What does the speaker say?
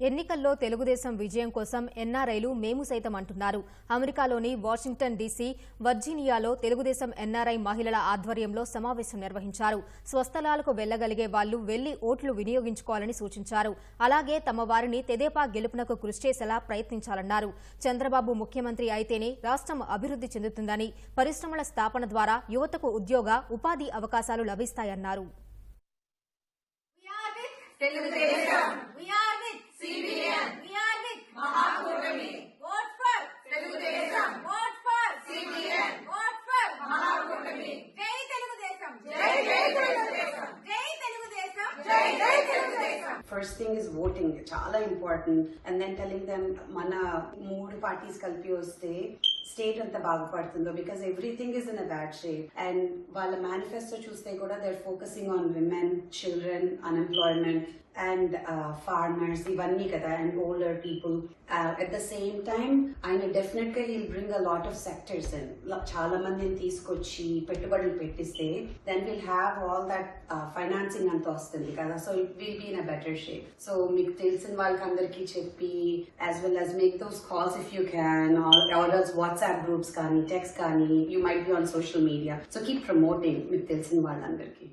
ఎన్నికల్లో తెలుగుదేశం విజయం కోసం ఎన్ఆర్ఐలు మేము సైతం అంటున్నారు. అమెరికాలోని వాషింగ్టన్ డీసీ వర్జీనియాలో తెలుగుదేశం ఎన్ఆర్ఐ మహిళల ఆధ్వర్యంలో సమావేశం నిర్వహించారు. స్వస్థలాలకు వెళ్ళగలిగే వాళ్ళు వెళ్ళి ఓట్లు వినియోగించుకోవాలని సూచించారు. అలాగే తమ వారిని తెదేపా గెలుపునకు కృషి చేసేలా ప్రయత్నించాలన్నారు. చంద్రబాబు ముఖ్యమంత్రి అయితేనే రాష్ట్రం అభివృద్ధి చెందుతుందని పరిశ్రమల స్థాపన ద్వారా యువతకు ఉద్యోగ ఉపాధి అవకాశాలు లభిస్తాయన్నారు. Telugu Desam first thing is voting చాలా important and then telling them మన మూడు పార్టీస్ కలిపి వస్తే స్టేట్ అంతా బాగుపడుతుందో because everything is in a bad shape and వాళ్ళ మేనిఫెస్టో చూస్తే కూడా they focusing on women children unemployment and farmers ఇవన్నీ కదా and older people at the same time ఆయన డెఫినెట్ గా he'll bring a lot of sectors and చాలా మందిని తీసుకొచ్చి పెట్టుబడులు పెట్టిస్తే then will have all that financing అంతా వస్తుంది కదా so it will be in a better shape so మీకు తెలిసిన వాళ్ళకి అందరికీ చెప్పి as well as make those calls if you can orders WhatsApp groups కానీ టెక్స్ట్ కానీ you might be on social media so keep promoting మీకు తెలిసిన వాళ్ళందరికీ